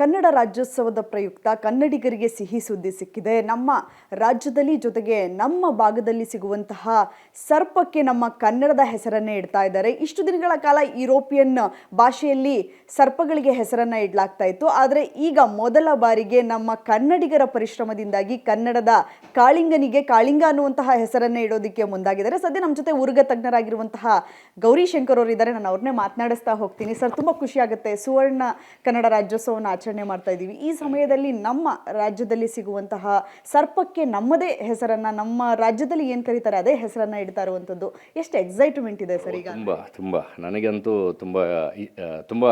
ಕನ್ನಡ ರಾಜ್ಯೋತ್ಸವದ ಪ್ರಯುಕ್ತ ಕನ್ನಡಿಗರಿಗೆ ಸಿಹಿ ಸುದ್ದಿ ಸಿಕ್ಕಿದೆ. ನಮ್ಮ ರಾಜ್ಯದಲ್ಲಿ ಜೊತೆಗೆ ನಮ್ಮ ಭಾಗದಲ್ಲಿ ಸಿಗುವಂತಹ ಸರ್ಪಕ್ಕೆ ನಮ್ಮ ಕನ್ನಡದ ಹೆಸರನ್ನೇ ಇಡ್ತಾ ಇದ್ದಾರೆ. ಇಷ್ಟು ದಿನಗಳ ಕಾಲ ಯುರೋಪಿಯನ್ ಭಾಷೆಯಲ್ಲಿ ಸರ್ಪಗಳಿಗೆ ಹೆಸರನ್ನು ಇಡಲಾಗ್ತಾ ಇತ್ತು. ಆದರೆ ಈಗ ಮೊದಲ ಬಾರಿಗೆ ನಮ್ಮ ಕನ್ನಡಿಗರ ಪರಿಶ್ರಮದಿಂದಾಗಿ ಕನ್ನಡದ ಕಾಳಿಂಗನಿಗೆ ಕಾಳಿಂಗ ಅನ್ನುವಂತಹ ಹೆಸರನ್ನೇ ಇಡೋದಕ್ಕೆ ಮುಂದಾಗಿದ್ದಾರೆ. ಸದ್ಯ ನಮ್ಮ ಜೊತೆ ಉರುಗ ತಜ್ಞರಾಗಿರುವಂತಹ ಗೌರಿಶಂಕರ್ ಅವರು ಇದ್ದಾರೆ ನಾನು ಅವ್ರನ್ನೇ ಮಾತನಾಡಿಸ್ತಾ ಹೋಗ್ತೀನಿ. ಸರ್, ತುಂಬ ಖುಷಿಯಾಗುತ್ತೆ ಸುವರ್ಣ ಕನ್ನಡ ರಾಜ್ಯೋತ್ಸವವನ್ನು ಮಾಡ್ತಾ ಇದ್ದೀವಿ. ಈ ಸಮಯದಲ್ಲಿ ನಮ್ಮ ರಾಜ್ಯದಲ್ಲಿ ಸಿಗುವಂತಹ ಸರ್ಪಕ್ಕೆ ನಮ್ಮದೇ ಹೆಸರನ್ನ, ನಮ್ಮ ರಾಜ್ಯದಲ್ಲಿ ಏನು ಕರೀತಾರೆ, ಅದೇ ಹೆಸರನ್ನ ಇಡ್ತಾ ಇರುವಂಥದ್ದು ಎಷ್ಟು ಎಕ್ಸೈಟ್ಮೆಂಟ್ ಇದೆ ಸರ್ ಈಗ. ತುಂಬ ತುಂಬ. ನನಗಂತೂ ತುಂಬ ತುಂಬ,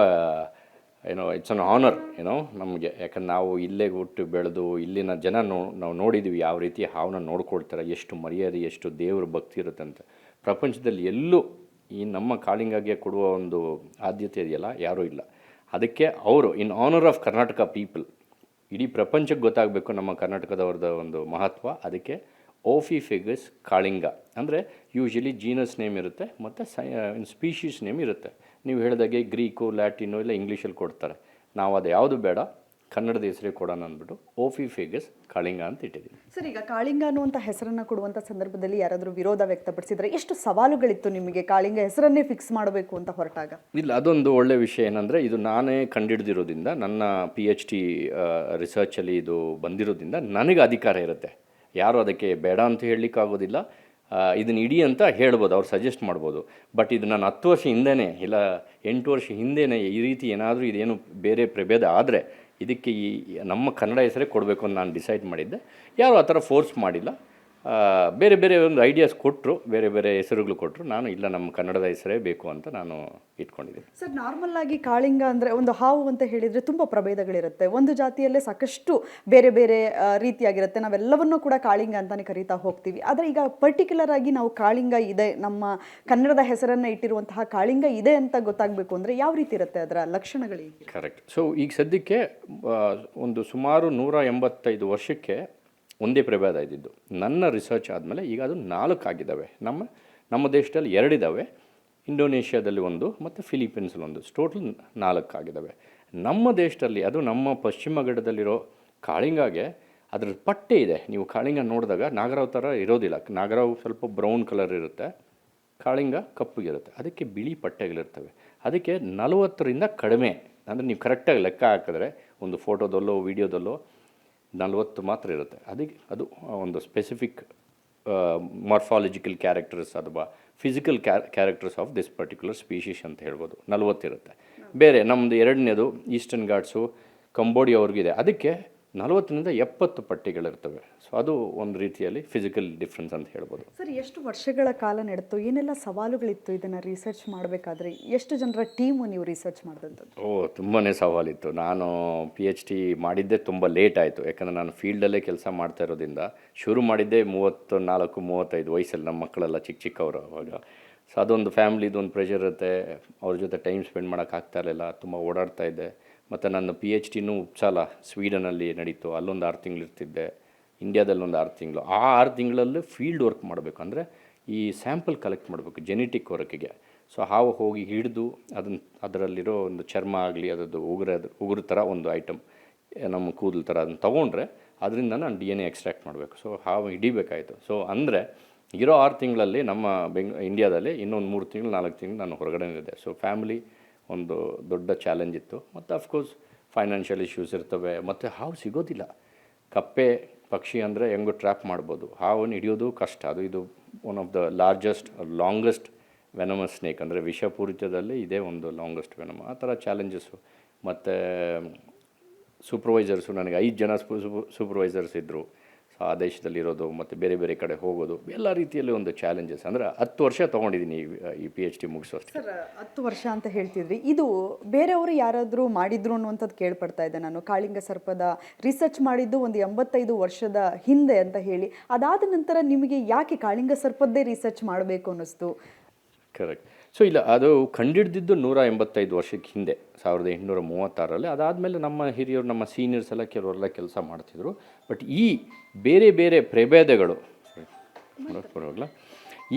ಏನೋ ಇಟ್ಸ್ ಅನ್ ಆನರ್ ಏನೋ ನಮಗೆ. ಯಾಕಂದ್ರೆ ನಾವು ಇಲ್ಲೇ ಹುಟ್ಟು ಬೆಳೆದು, ಇಲ್ಲಿನ ಜನ ನೋ, ನಾವು ನೋಡಿದ್ದೀವಿ ಯಾವ ರೀತಿ ಹಾವನ್ನ ನೋಡ್ಕೊಳ್ತಾರೆ, ಎಷ್ಟು ಮರ್ಯಾದೆ, ಎಷ್ಟು ದೇವ್ರ ಭಕ್ತಿ ಇರುತ್ತೆ ಅಂತ. ಪ್ರಪಂಚದಲ್ಲಿ ಎಲ್ಲೂ ಈ ನಮ್ಮ ಕಾಳಿಂಗಾಗೆ ಕೊಡುವ ಒಂದು ಆದ್ಯತೆ ಇದೆಯಲ್ಲ? ಯಾರೂ ಇಲ್ಲ. ಅದಕ್ಕೆ ಅವರು in honour of Karnataka people ಇಡೀ ಪ್ರಪಂಚಕ್ಕೆ ಗೊತ್ತಾಗಬೇಕು ನಮ್ಮ ಕರ್ನಾಟಕದವ್ರದ್ದು ಒಂದು ಮಹತ್ವ. ಅದಕ್ಕೆ ಓಫಿ ಫಿಗಸ್ ಕಾಳಿಂಗ ಅಂದರೆ ಯೂಶ್ವಲಿ ಜೀನಸ್ ನೇಮ್ ಇರುತ್ತೆ, ಮತ್ತು ಸೈ ಸ್ಪೀಷೀಸ್ ನೇಮ್ ಇರುತ್ತೆ. ನೀವು ಹೇಳಿದಾಗೆ ಗ್ರೀಕು ಲ್ಯಾಟಿನು ಇಲ್ಲ ಇಂಗ್ಲೀಷಲ್ಲಿ ಕೊಡ್ತಾರೆ. ನಾವು ಅದು ಯಾವುದು ಬೇಡ ಕನ್ನಡದ ಹೆಸರೇ ಕೊಡೋಣ ಅಂದ್ಬಿಟ್ಟು ಓಫಿ ಫೇಗಸ್ ಕಾಳಿಂಗ ಅಂತ ಇಟ್ಟಿದ್ದೀನಿ ಸರ್ ಈಗ ಕಾಳಿಂಗ ಅನ್ನುವಂಥ ಹೆಸರನ್ನು ಕೊಡುವಂಥ ಸಂದರ್ಭದಲ್ಲಿ ಯಾರಾದರೂ ವಿರೋಧ ವ್ಯಕ್ತಪಡಿಸಿದರೆ ಎಷ್ಟು ಸವಾಲುಗಳಿತ್ತು ನಿಮಗೆ ಕಾಳಿಂಗ ಹೆಸರನ್ನೇ ಫಿಕ್ಸ್ ಮಾಡಬೇಕು ಅಂತ ಹೊರಟಾಗ? ಇಲ್ಲ ಅದೊಂದು ಒಳ್ಳೆಯ ವಿಷಯ ಏನಂದರೆ ಇದು ನಾನೇ ಕಂಡಿಡ್ದಿರೋದ್ರಿಂದ ನನ್ನ ಪಿ ಎಚ್ ಡಿ ರಿಸರ್ಚಲ್ಲಿ ಇದು ಬಂದಿರೋದ್ರಿಂದ ನನಗೆ ಅಧಿಕಾರ ಇರುತ್ತೆ. ಯಾರು ಅದಕ್ಕೆ ಬೇಡ ಅಂತ ಹೇಳಲಿಕ್ಕಾಗೋದಿಲ್ಲ. ಇದನ್ನ ಇಡಿ ಅಂತ ಹೇಳ್ಬೋದು ಅವ್ರು ಸಜೆಸ್ಟ್ ಮಾಡ್ಬೋದು. ಬಟ್ ಇದು ನಾನು ಹತ್ತು ವರ್ಷ ಹಿಂದೆನೇ ಇಲ್ಲ ಎಂಟು ವರ್ಷ ಹಿಂದೆನೇ ಈ ರೀತಿ ಏನಾದರೂ ಇದೇನು ಬೇರೆ ಪ್ರಭೇದ ಆದರೆ ಇದಕ್ಕೆ ಈ ನಮ್ಮ ಕನ್ನಡ ಹೆಸರೇ ಕೊಡಬೇಕು ಅಂತ ನಾನು ಡಿಸೈಡ್ ಮಾಡಿದ್ದೆ. ಯಾರು ಆ ಥರ ಫೋರ್ಸ್ ಮಾಡಿಲ್ಲ. ಬೇರೆ ಬೇರೆ ಒಂದು ಐಡಿಯಾಸ್ ಕೊಟ್ಟರು ಬೇರೆ ಬೇರೆ ಹೆಸರುಗಳು ಕೊಟ್ಟರು ನಾನು ಇಲ್ಲ ನಮ್ಮ ಕನ್ನಡದ ಹೆಸರೇ ಬೇಕು ಅಂತ ನಾನು ಇಟ್ಕೊಂಡಿದ್ದೀನಿ. ಸರ್ ನಾರ್ಮಲ್ ಆಗಿ ಕಾಳಿಂಗ ಅಂದರೆ ಒಂದು ಹಾವು ಅಂತ ಹೇಳಿದರೆ ತುಂಬ ಪ್ರಭೇದಗಳಿರುತ್ತೆ. ಒಂದು ಜಾತಿಯಲ್ಲೇ ಸಾಕಷ್ಟು ಬೇರೆ ಬೇರೆ ರೀತಿಯಾಗಿರುತ್ತೆ. ನಾವೆಲ್ಲವನ್ನೂ ಕೂಡ ಕಾಳಿಂಗ ಅಂತಲೇ ಕರೀತಾ ಹೋಗ್ತೀವಿ. ಆದರೆ ಈಗ ಪರ್ಟಿಕ್ಯುಲರ್ ಆಗಿ ನಾವು ಕಾಳಿಂಗ ಇದೆ ನಮ್ಮ ಕನ್ನಡದ ಹೆಸರನ್ನು ಇಟ್ಟಿರುವಂತಹ ಕಾಳಿಂಗ ಇದೆ ಅಂತ ಗೊತ್ತಾಗಬೇಕು ಅಂದರೆ ಯಾವ ರೀತಿ ಇರುತ್ತೆ ಅದರ ಲಕ್ಷಣಗಳಿಗೆ ಕರೆಕ್ಟ್ ಸೊ ಈಗ ಸದ್ಯಕ್ಕೆ ಒಂದು ಸುಮಾರು ನೂರ ಎಂಬತ್ತೈದು ವರ್ಷಕ್ಕೆ ಒಂದೇ ಪ್ರಭೇದ ಇದ್ದಿದ್ದು. ನನ್ನ ರಿಸರ್ಚ್ ಆದಮೇಲೆ ಈಗ ಅದು ನಾಲ್ಕು ಆಗಿದ್ದಾವೆ ನಮ್ಮ ನಮ್ಮ ದೇಶದಲ್ಲಿ ಎರಡಿದ್ದಾವೆ. ಇಂಡೋನೇಷ್ಯಾದಲ್ಲಿ ಒಂದು ಮತ್ತು ಫಿಲಿಪೀನ್ಸಲ್ಲಿ ಒಂದು. ಟೋಟಲ್ ನಾಲ್ಕು ಆಗಿದ್ದಾವೆ ನಮ್ಮ ದೇಶದಲ್ಲಿ, ಅದು ನಮ್ಮ ಪಶ್ಚಿಮ ಘಟ್ಟದಲ್ಲಿರೋ ಕಾಳಿಂಗಾಗೆ ಅದ್ರ ಪಟ್ಟೆ ಇದೆ. ನೀವು ಕಾಳಿಂಗ ನೋಡಿದಾಗ ನಾಗರಾವ್ ಥರ ಇರೋದಿಲ್ಲ. ನಾಗರಾವ್ ಸ್ವಲ್ಪ ಬ್ರೌನ್ ಕಲರ್ ಇರುತ್ತೆ. ಕಾಳಿಂಗ ಕಪ್ಪಗಿರುತ್ತೆ. ಅದಕ್ಕೆ ಬಿಳಿ ಪಟ್ಟೆಗಳಿರ್ತವೆ. ಅದಕ್ಕೆ ನಲವತ್ತರಿಂದ ಕಡಿಮೆ. ಅಂದರೆ ನೀವು ಕರೆಕ್ಟಾಗಿ ಲೆಕ್ಕ ಹಾಕಿದ್ರೆ, ಒಂದು ಫೋಟೋದಲ್ಲೋ ವೀಡಿಯೋದಲ್ಲೋ ನಲವತ್ತು ಮಾತ್ರ ಇರುತ್ತೆ. ಅದಕ್ಕೆ ಅದು ಒಂದು ಸ್ಪೆಸಿಫಿಕ್ ಮಾರ್ಫಾಲಜಿಕಲ್ ಕ್ಯಾರೆಕ್ಟರ್ಸ್ ಅಥವಾ physical characters of this particular species ಅಂತ ಹೇಳ್ಬೋದು. ನಲವತ್ತಿರುತ್ತೆ ಬೇರೆ ನಮ್ಮದು ಎರಡನೇದು ಈಸ್ಟರ್ನ್ ಘಾಟ್ಸು ಕಂಬೋಡಿಯಾ ಅವ್ರಿಗಿದೆ. ಅದಕ್ಕೆ ನಲವತ್ತರಿಂದ ಎಪ್ಪತ್ತು ಪಟ್ಟಿಗಳಿರ್ತವೆ. ಸೊ ಅದು ಒಂದು ರೀತಿಯಲ್ಲಿ ಫಿಸಿಕಲ್ ಡಿಫ್ರೆನ್ಸ್ ಅಂತ ಹೇಳ್ಬೋದು. ಸರ್ ಎಷ್ಟು ವರ್ಷಗಳ ಕಾಲ ನಡೆತು ಏನೆಲ್ಲ ಸವಾಲುಗಳಿತ್ತು ಇದನ್ನು ರಿಸರ್ಚ್ ಮಾಡಬೇಕಾದ್ರೆ? ಎಷ್ಟು ಜನರ ಟೀಮು ನೀವು ರಿಸರ್ಚ್ ಮಾಡಿದಂಥದ್ದು? ಓ ತುಂಬಾ ಸವಾಲಿತ್ತು. ನಾನು ಪಿ ಎಚ್ ಡಿ ಮಾಡಿದ್ದೇ ತುಂಬ ಲೇಟ್ ಆಯಿತು. ಯಾಕಂದರೆ ನಾನು ಫೀಲ್ಡಲ್ಲೇ ಕೆಲಸ ಮಾಡ್ತಾ ಇರೋದ್ರಿಂದ ಶುರು ಮಾಡಿದ್ದೇ ಮೂವತ್ತು ನಾಲ್ಕು ಮೂವತ್ತೈದು ವಯಸ್ಸಲ್ಲಿ ನಮ್ಮ ಮಕ್ಕಳೆಲ್ಲ ಚಿಕ್ಕ ಚಿಕ್ಕವರು ಅವಾಗ. ಸೊ ಅದೊಂದು ಫ್ಯಾಮ್ಲಿದು ಒಂದು ಪ್ರೆಷರ್ ಇರುತ್ತೆ. ಅವ್ರ ಜೊತೆ ಟೈಮ್ ಸ್ಪೆಂಡ್ ಮಾಡೋಕ್ಕಾಗ್ತಾ ಇರಲಿಲ್ಲ. ತುಂಬ ಓಡಾಡ್ತಾ ಇದ್ದೆ. ಮತ್ತು ನನ್ನ ಪಿ ಎಚ್ ಡಿನೂ ಉಪ್ಸಾಲ ಸ್ವೀಡನಲ್ಲಿ ನಡೀತು. ಅಲ್ಲೊಂದು ಆರು ತಿಂಗಳು ಇರ್ತಿದ್ದೆ. ಇಂಡಿಯಾದಲ್ಲಿ ಒಂದು ಆರು ತಿಂಗಳು. ಆ ಆರು ತಿಂಗಳಲ್ಲಿ ಫೀಲ್ಡ್ ವರ್ಕ್ ಮಾಡಬೇಕು ಅಂದರೆ ಈ ಸ್ಯಾಂಪಲ್ ಕಲೆಕ್ಟ್ ಮಾಡಬೇಕು ಜೆನೆಟಿಕ್ ವರ್ಕಿಗೆ ಸೊ ಹಾವು ಹೋಗಿ ಹಿಡಿದು ಅದನ್ನು ಅದರಲ್ಲಿರೋ ಒಂದು ಚರ್ಮ ಆಗಲಿ, ಅದರದ್ದು ಉಗುರ, ಉಗುರು ಥರ ಒಂದು ಐಟಮ್ ನಮ್ಮ ಕೂದಲು ಥರ ಅದನ್ನು ತೊಗೊಂಡ್ರೆ ಅದರಿಂದ ನಾನು ಡಿ ಎನ್ ಎ ಎಕ್ಸ್ಟ್ರಾಕ್ಟ್ ಮಾಡಬೇಕು. ಸೊ ಹಾವು ಹಿಡಿಬೇಕಾಯಿತು. ಸೊ ಅಂದರೆ ಇರೋ ಆರು ತಿಂಗಳಲ್ಲಿ ನಮ್ಮ ಬೆಂಗ್ ಇಂಡಿಯಾದಲ್ಲಿ ಇನ್ನೊಂದು ಮೂರು ತಿಂಗಳು, ನಾಲ್ಕು ತಿಂಗಳು ನಾನು ಹೊರಗಡೆ ಇದೆ ಸೊ ಫ್ಯಾಮಿಲಿ ಒಂದು ದೊಡ್ಡ ಚಾಲೆಂಜ್ ಇತ್ತು. ಮತ್ತು ಅಫ್ಕೋರ್ಸ್ ಫೈನಾನ್ಷಿಯಲ್ ಇಶ್ಯೂಸ್ ಇರ್ತವೆ. ಮತ್ತು ಹಾವು ಸಿಗೋದಿಲ್ಲ. ಕಪ್ಪೆ ಪಕ್ಷಿ ಅಂದರೆ ಹೆಂಗೋ ಟ್ರ್ಯಾಪ್ ಮಾಡ್ಬೋದು. ಹಾವನ್ನು ಹಿಡಿಯೋದು ಕಷ್ಟ. ಅದು ಇದು one of the largest longest venomous snake ಅಂದರೆ ವಿಷಪೂರಿತದಲ್ಲಿ ಇದೇ ಒಂದು ಲಾಂಗೆಸ್ಟ್ ವೆನಮ ಆ ಥರ ಚಾಲೆಂಜಸ್ಸು ಮತ್ತು ಸೂಪರ್ವೈಸರ್ಸು ನನಗೆ ಐದು ಜನ ಸೂಪರ್ವೈಸರ್ಸ್ ಇದ್ದರು ಆ ದೇಶದಲ್ಲಿರೋದು ಮತ್ತು ಬೇರೆ ಬೇರೆ ಕಡೆ ಹೋಗೋದು, ಎಲ್ಲ ರೀತಿಯಲ್ಲಿ ಒಂದು ಚಾಲೆಂಜಸ್ ಅಂದರೆ ಹತ್ತು ವರ್ಷ ತೊಗೊಂಡಿದ್ದೀನಿ ಈ- ಪಿ ಎಚ್ ಡಿ ಮುಗಿಸೋಷ್ಟು. ಸರ್, ಹತ್ತು ವರ್ಷ ಅಂತ ಹೇಳ್ತಿದ್ರಿ. ಇದು ಬೇರೆಯವರು ಯಾರಾದರೂ ಮಾಡಿದ್ರು ಅನ್ನುವಂಥದ್ದು ಕೇಳ್ಪಡ್ತಾ ಇದ್ದೆ ನಾನು. ಕಾಳಿಂಗ ಸರ್ಪದ ರಿಸರ್ಚ್ ಮಾಡಿದ್ದು ಒಂದು ಎಂಬತ್ತೈದು ವರ್ಷದ ಹಿಂದೆ ಅಂತ ಹೇಳಿ. ಅದಾದ ನಂತರ ನಿಮಗೆ ಯಾಕೆ ಕಾಳಿಂಗ ಸರ್ಪದ್ದೇ ರಿಸರ್ಚ್ ಮಾಡಬೇಕು ಅನ್ನಿಸ್ತು? ಕರೆಕ್ಟ್ ಸೊ ಇಲ್ಲ, ಅದು ಕಂಡಿಡ್ದಿದ್ದು ನೂರ ಎಂಬತ್ತೈದು ವರ್ಷಕ್ಕೆ ಹಿಂದೆ, ಸಾವಿರದ ಎಂಟುನೂರ ಮೂವತ್ತಾರರಲ್ಲಿ. ಅದಾದಮೇಲೆ ನಮ್ಮ ಹಿರಿಯರು, ನಮ್ಮ ಸೀನಿಯರ್ಸ್ ಎಲ್ಲ ಕೆಲವರೆಲ್ಲ ಕೆಲಸ ಮಾಡ್ತಿದ್ರು. ಬಟ್ ಈ ಬೇರೆ ಬೇರೆ ಪ್ರಭೇದಗಳು ಪರವಾಗಿಲ್ಲ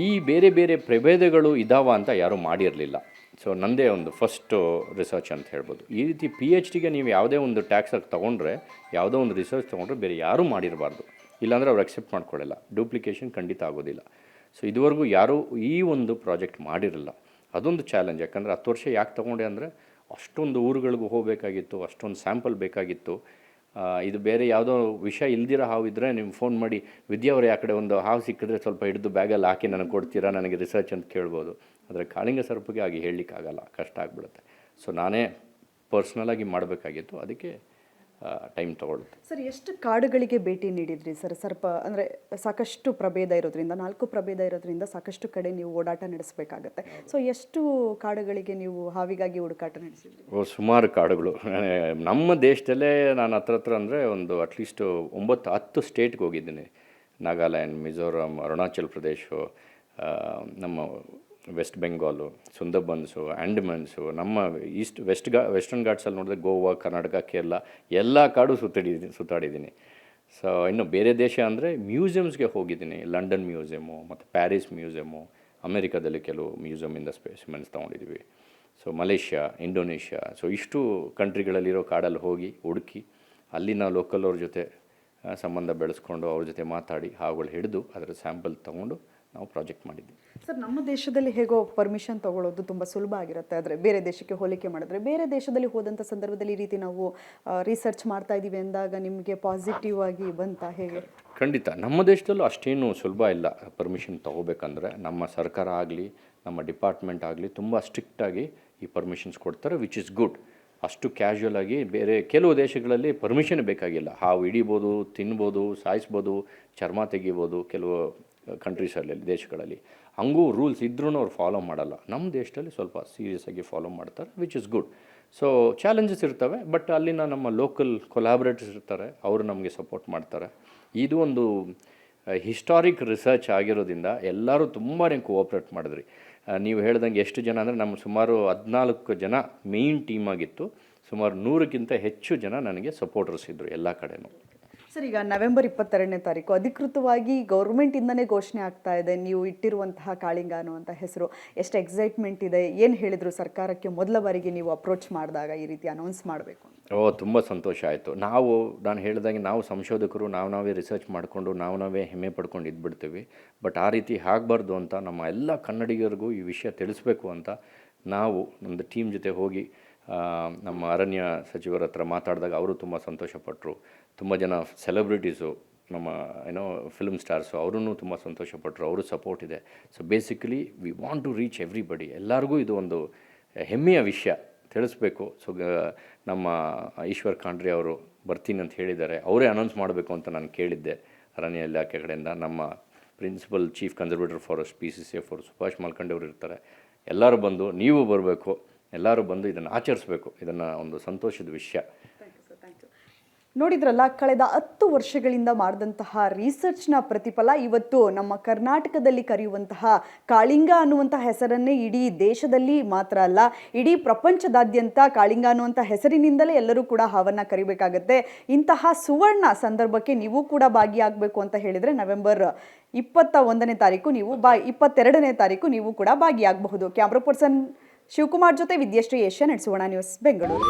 ಈ ಬೇರೆ ಬೇರೆ ಪ್ರಭೇದಗಳು ಇದಾವ ಅಂತ ಯಾರೂ ಮಾಡಿರಲಿಲ್ಲ. ಸೊ ನಂದೇ ಒಂದು ಫಸ್ಟು ರಿಸರ್ಚ್ ಅಂತ ಹೇಳ್ಬೋದು. ಈ ರೀತಿ ಪಿ ಎಚ್ ಡಿಗೆ ನೀವು ಯಾವುದೇ ಒಂದು ಟ್ಯಾಕ್ಸಾಗಿ ತೊಗೊಂಡ್ರೆ, ಯಾವುದೋ ಒಂದು ರಿಸರ್ಚ್ ತೊಗೊಂಡ್ರೆ ಬೇರೆ ಯಾರೂ ಮಾಡಿರಬಾರ್ದು. ಇಲ್ಲಾಂದರೆ ಅವ್ರು ಅಕ್ಸೆಪ್ಟ್ ಮಾಡ್ಕೊಳ್ಳಲ್ಲ. ಡೂಪ್ಲಿಕೇಶನ್ ಖಂಡಿತ ಆಗೋದಿಲ್ಲ. ಸೊ ಇದುವರೆಗೂ ಯಾರೂ ಈ ಒಂದು ಪ್ರಾಜೆಕ್ಟ್ ಮಾಡಿರಲ್ಲ ಅದೊಂದು ಚಾಲೆಂಜ್ ಯಾಕಂದರೆ ಹತ್ತು ವರ್ಷ ಯಾಕೆ ತೊಗೊಂಡೆ ಅಂದರೆ ಅಷ್ಟೊಂದು ಊರುಗಳಿಗೂ ಹೋಗಬೇಕಾಗಿತ್ತು, ಅಷ್ಟೊಂದು ಸ್ಯಾಂಪಲ್ ಬೇಕಾಗಿತ್ತು. ಇದು ಬೇರೆ ಯಾವುದೋ ವಿಷಯ ಇಲ್ದಿರೋ ಹಾವು ಇದ್ದರೆ ನಿಮ್ಮ ಫೋನ್ ಮಾಡಿ, ವಿದ್ಯಾ ಅವ್ರು, ಆ ಕಡೆ ಒಂದು ಹಾವು ಸಿಕ್ಕಿದ್ರೆ ಸ್ವಲ್ಪ ಹಿಡಿದು ಬ್ಯಾಗಲ್ಲಿ ಹಾಕಿ ನನಗೆ ಕೊಡ್ತೀರಾ? ನನಗೆ ರಿಸರ್ಚ್ ಅಂತ ಕೇಳ್ಬೋದು. ಆದರೆ ಕಾಳಿಂಗ ಸರ್ಪಿಗೆ ಹಾಗೆ ಹೇಳಲಿಕ್ಕಾಗಲ್ಲ. ಕಷ್ಟ ಆಗಿಬಿಡುತ್ತೆ. ಸೊ ನಾನೇ ಪರ್ಸ್ನಲಾಗಿ ಮಾಡಬೇಕಾಗಿತ್ತು. ಅದಕ್ಕೆ ಟೈಮ್ ತಗೊಳ್ಳುತ್ತೆ. ಸರ್ ಎಷ್ಟು ಕಾಡುಗಳಿಗೆ ಭೇಟಿ ನೀಡಿದ್ರಿ ಸರ್? ಸರ್ಪ ಅಂದರೆ ಸಾಕಷ್ಟು ಪ್ರಭೇದ ಇರೋದ್ರಿಂದ ನಾಲ್ಕು ಪ್ರಭೇದ ಇರೋದ್ರಿಂದ ಸಾಕಷ್ಟು ಕಡೆ ನೀವು ಓಡಾಟ ನಡೆಸಬೇಕಾಗತ್ತೆ. ಸೊ ಎಷ್ಟು ಕಾಡುಗಳಿಗೆ ನೀವು ಹಾವಿಗಾಗಿ ಹುಡುಕಾಟ ನಡೆಸಿದ್ರಿ? ಓ ಸುಮಾರು ಕಾಡುಗಳು. ನಮ್ಮ ದೇಶದಲ್ಲೇ ನಾನು ಹತ್ರ ಹತ್ರ ಅಂದರೆ ಒಂದು ಅಟ್ಲೀಸ್ಟ್ ಒಂಬತ್ತು ಹತ್ತು ಸ್ಟೇಟ್ಗೆ ಹೋಗಿದ್ದೀನಿ. ನಾಗಾಲ್ಯಾಂಡ್ ಮಿಜೋರಾಂ ಅರುಣಾಚಲ್ ಪ್ರದೇಶ ನಮ್ಮ ವೆಸ್ಟ್ ಬೆಂಗಾಲು ಸುಂದರ್ಬನ್ಸು ಆ್ಯಂಡಮನ್ಸು ನಮ್ಮ ಈಸ್ಟ್ ವೆಸ್ಟ್ ಗಾ ವೆಸ್ಟರ್ನ್ ಘಾಟ್ಸಲ್ಲಿ ನೋಡಿದ್ರೆ ಗೋವಾ ಕರ್ನಾಟಕ ಕೇರಳ ಎಲ್ಲ ಕಾಡು ಸುತ್ತಾಡಿದ್ದೀನಿ ಸುತ್ತಾಡಿದ್ದೀನಿ. ಸೊ ಇನ್ನು ಬೇರೆ ದೇಶ ಅಂದರೆ ಮ್ಯೂಸಿಯಮ್ಸ್ಗೆ ಹೋಗಿದ್ದೀನಿ. ಲಂಡನ್ ಮ್ಯೂಸಿಯಮು ಮತ್ತು ಪ್ಯಾರಿಸ್ ಮ್ಯೂಸಿಯಮು ಅಮೇರಿಕಾದಲ್ಲಿ ಕೆಲವು ಮ್ಯೂಸಿಯಮಿಂದ ಸ್ಪೆಸಿಮೆನ್ಸ್ ತೊಗೊಂಡಿದ್ದೀವಿ ಸೊ ಮಲೇಷ್ಯಾ ಇಂಡೋನೇಷ್ಯಾ ಸೊ ಇಷ್ಟು ಕಂಟ್ರಿಗಳಲ್ಲಿರೋ ಕಾಡಲ್ಲಿ ಹೋಗಿ, ಹುಡುಕಿ, ಅಲ್ಲಿನ ಲೋಕಲ್ ಅವ್ರ ಜೊತೆ ಸಂಬಂಧ ಬೆಳೆಸ್ಕೊಂಡು ಅವ್ರ ಜೊತೆ ಮಾತಾಡಿ, ಹಾವುಗಳು ಹಿಡಿದು ಅದರ ಸ್ಯಾಂಪಲ್ ತೊಗೊಂಡು ನಾವು ಪ್ರಾಜೆಕ್ಟ್ ಮಾಡಿದ್ವಿ. ಸರ್ ನಮ್ಮ ದೇಶದಲ್ಲಿ ಹೇಗೋ ಪರ್ಮಿಷನ್ ತಗೊಳ್ಳೋದು ತುಂಬ ಸುಲಭ ಆಗಿರುತ್ತೆ. ಆದರೆ ಬೇರೆ ದೇಶಕ್ಕೆ ಹೋಲಿಕೆ ಮಾಡಿದ್ರೆ ಬೇರೆ ದೇಶದಲ್ಲಿ ಹೋದಂಥ ಸಂದರ್ಭದಲ್ಲಿ ಈ ರೀತಿ ನಾವು ರಿಸರ್ಚ್ ಮಾಡ್ತಾ ಇದ್ದೀವಿ ಅಂದಾಗ ನಿಮಗೆ ಪಾಸಿಟಿವ್ ಆಗಿ ಬಂತ ಹೇಗೆ? ಖಂಡಿತ. ನಮ್ಮ ದೇಶದಲ್ಲೂ ಅಷ್ಟೇನು ಸುಲಭ ಇಲ್ಲ ಪರ್ಮಿಷನ್ ತೊಗೋಬೇಕಂದ್ರೆ. ನಮ್ಮ ಸರ್ಕಾರ ಆಗಲಿ ನಮ್ಮ ಡಿಪಾರ್ಟ್ಮೆಂಟ್ ಆಗಲಿ ತುಂಬ ಸ್ಟ್ರಿಕ್ಟಾಗಿ ಈ ಪರ್ಮಿಷನ್ಸ್ ಕೊಡ್ತಾರೆ ವಿಚ್ ಇಸ್ ಗುಡ್ ಅಷ್ಟು ಕ್ಯಾಶುವಲ್ ಆಗಿ ಬೇರೆ ಕೆಲವು ದೇಶಗಳಲ್ಲಿ ಪರ್ಮಿಷನ್ ಬೇಕಾಗಿಲ್ಲ. ಹಾವು ಹಿಡಿಬೋದು ತಿನ್ಬೋದು ಸಾಯಿಸ್ಬೋದು ಚರ್ಮ ತೆಗಿಬೋದು ಕೆಲವು ಕಂಟ್ರೀಸಲ್ಲಿ ದೇಶಗಳಲ್ಲಿ. ಹಂಗೂ ರೂಲ್ಸ್ ಇದ್ರೂ ಅವ್ರು ಫಾಲೋ ಮಾಡಲ್ಲ. ನಮ್ಮ ದೇಶದಲ್ಲಿ ಸ್ವಲ್ಪ ಸೀರಿಯಸ್ ಆಗಿ ಫಾಲೋ ಮಾಡ್ತಾರೆ which is good so challenges ಇರ್ತವೆ ಬಟ್ ಅಲ್ಲಿನ ನಮ್ಮ ಲೋಕಲ್ ಕೊಲಾಬ್ರೇಟರ್ಸ್ ಇರ್ತಾರೆ, ಅವರು ನಮಗೆ ಸಪೋರ್ಟ್ ಮಾಡ್ತಾರೆ. ಇದು ಒಂದು ಹಿಸ್ಟಾರಿಕ್ ರಿಸರ್ಚ್ ಆಗಿರೋದ್ರಿಂದ ಎಲ್ಲರೂ ತುಂಬಾ ಕೋಆಪ್ರೇಟ್ ಮಾಡಿದ್ರಿ. ನೀವು ಹೇಳ್ದಂಗೆ ಎಷ್ಟು ಜನ ಅಂದರೆ ನಮ್ಮ ಸುಮಾರು ಹದಿನಾಲ್ಕು ಜನ ಮೇಯ್ನ್ ಟೀಮ್ ಆಗಿತ್ತು. ಸುಮಾರು ನೂರಕ್ಕಿಂತ ಹೆಚ್ಚು ಜನ ನನಗೆ ಸಪೋರ್ಟರ್ಸ್ ಇದ್ದರು ಎಲ್ಲ ಕಡೆನೂ. ಸರ್, ಈಗ ನವೆಂಬರ್ ಇಪ್ಪತ್ತೆರಡನೇ ತಾರೀಕು, ಅಧಿಕೃತವಾಗಿ ಗೌರ್ಮೆಂಟಿಂದನೇ ಘೋಷಣೆ ಆಗ್ತಾ ಇದೆ, ನೀವು ಇಟ್ಟಿರುವಂತಹ ಕಾಳಿಂಗ ಅನ್ನುವಂಥ ಹೆಸರು. ಎಷ್ಟು ಎಕ್ಸೈಟ್ಮೆಂಟ್ ಇದೆ, ಏನು ಹೇಳಿದರು ಸರ್ಕಾರಕ್ಕೆ ಮೊದಲ ಬಾರಿಗೆ ನೀವು ಅಪ್ರೋಚ್ ಮಾಡಿದಾಗ ಈ ರೀತಿ ಅನೌನ್ಸ್ ಮಾಡಬೇಕು ಓ, ತುಂಬ ಸಂತೋಷ ಆಯಿತು. ನಾವು, ನಾನು ಹೇಳಿದಂಗೆ ನಾವು ಸಂಶೋಧಕರು, ನಾವು ನಾವೇ ರಿಸರ್ಚ್ ಮಾಡಿಕೊಂಡು, ನಾವು ನಾವೇ ಹೆಮ್ಮೆ ಪಡ್ಕೊಂಡು ಇದ್ಬಿಡ್ತೀವಿ. ಬಟ್ ಆ ರೀತಿ ಆಗಬಾರ್ದು ಅಂತ ನಮ್ಮ ಎಲ್ಲ ಕನ್ನಡಿಗರಿಗೂ ಈ ವಿಷಯ ತಿಳಿಸ್ಬೇಕು ಅಂತ ನಾವು ನಮ್ಮದು ಟೀಮ್ ಜೊತೆ ಹೋಗಿ ನಮ್ಮ ಅರಣ್ಯ ಸಚಿವರ ಹತ್ರ ಮಾತಾಡಿದಾಗ ಅವರು ತುಂಬ ಸಂತೋಷಪಟ್ಟರು ತುಂಬ ಜನ ಸೆಲೆಬ್ರಿಟೀಸು ನಮ್ಮ ಏನೋ ಫಿಲ್ಮ್ ಸ್ಟಾರ್ಸು ಅವರೂ ತುಂಬ ಸಂತೋಷಪಟ್ಟರು ಅವರು ಸಪೋರ್ಟ್ ಇದೆ. So basically we want to reach everybody ಎಲ್ಲರಿಗೂ ಇದು ಒಂದು ಹೆಮ್ಮೆಯ ವಿಷಯ ತಿಳಿಸ್ಬೇಕು. ಸೊ ನಮ್ಮ ಈಶ್ವರ್ ಖಾಂಡ್ರಿ ಅವರು ಬರ್ತೀನಿ ಅಂತ ಹೇಳಿದ್ದಾರೆ. ಅವರೇ ಅನೌನ್ಸ್ ಮಾಡಬೇಕು ಅಂತ ನಾನು ಕೇಳಿದ್ದೆ ಅರಣ್ಯ ಇಲಾಖೆ ಕಡೆಯಿಂದ. ನಮ್ಮ principal chief conservator forest P C C F ಅವರು ಸುಭಾಷ್ ಮಲ್ಕಂಡೆ ಅವರು ಇರ್ತಾರೆ. ಎಲ್ಲರೂ ಬಂದು, ನೀವು ಬರಬೇಕು, ಎಲ್ಲರೂ ಬಂದು ಇದನ್ನು ಆಚರಿಸಬೇಕು. ಇದನ್ನು ಒಂದು ಸಂತೋಷದ ವಿಷಯ. ನೋಡಿದ್ರಲ್ಲ, ಕಳೆದ ಹತ್ತು ವರ್ಷಗಳಿಂದ ಮಾಡಿದಂತಹ ರಿಸರ್ಚ್ನ ಪ್ರತಿಫಲ ಇವತ್ತು ನಮ್ಮ ಕರ್ನಾಟಕದಲ್ಲಿ ಕರೆಯುವಂತಹ ಕಾಳಿಂಗ ಅನ್ನುವಂಥ ಹೆಸರನ್ನೇ ಇಡೀ ದೇಶದಲ್ಲಿ ಮಾತ್ರ ಅಲ್ಲ, ಇಡೀ ಪ್ರಪಂಚದಾದ್ಯಂತ ಕಾಳಿಂಗ ಅನ್ನುವಂಥ ಹೆಸರಿನಿಂದಲೇ ಎಲ್ಲರೂ ಕೂಡ ಹಾವನ್ನು ಕರಿಬೇಕಾಗತ್ತೆ. ಇಂತಹ ಸುವರ್ಣ ಸಂದರ್ಭಕ್ಕೆ ನೀವು ಕೂಡ ಭಾಗಿಯಾಗಬೇಕು ಅಂತ ಹೇಳಿದರೆ ನವೆಂಬರ್ ಇಪ್ಪತ್ತ ಒಂದನೇ ತಾರೀಕು ನೀವು ಬಾ, ಇಪ್ಪತ್ತೆರಡನೇ ತಾರೀಕು ನೀವು ಕೂಡ ಭಾಗಿಯಾಗಬಹುದು. ಕ್ಯಾಮ್ರಾ ಪರ್ಸನ್ ಶಿವಕುಮಾರ್ ಜೊತೆ ವಿದ್ಯಶ್ರೀ ಏಷ್ಯಾ ನಡೆಸುವಣ news, Bengaluru.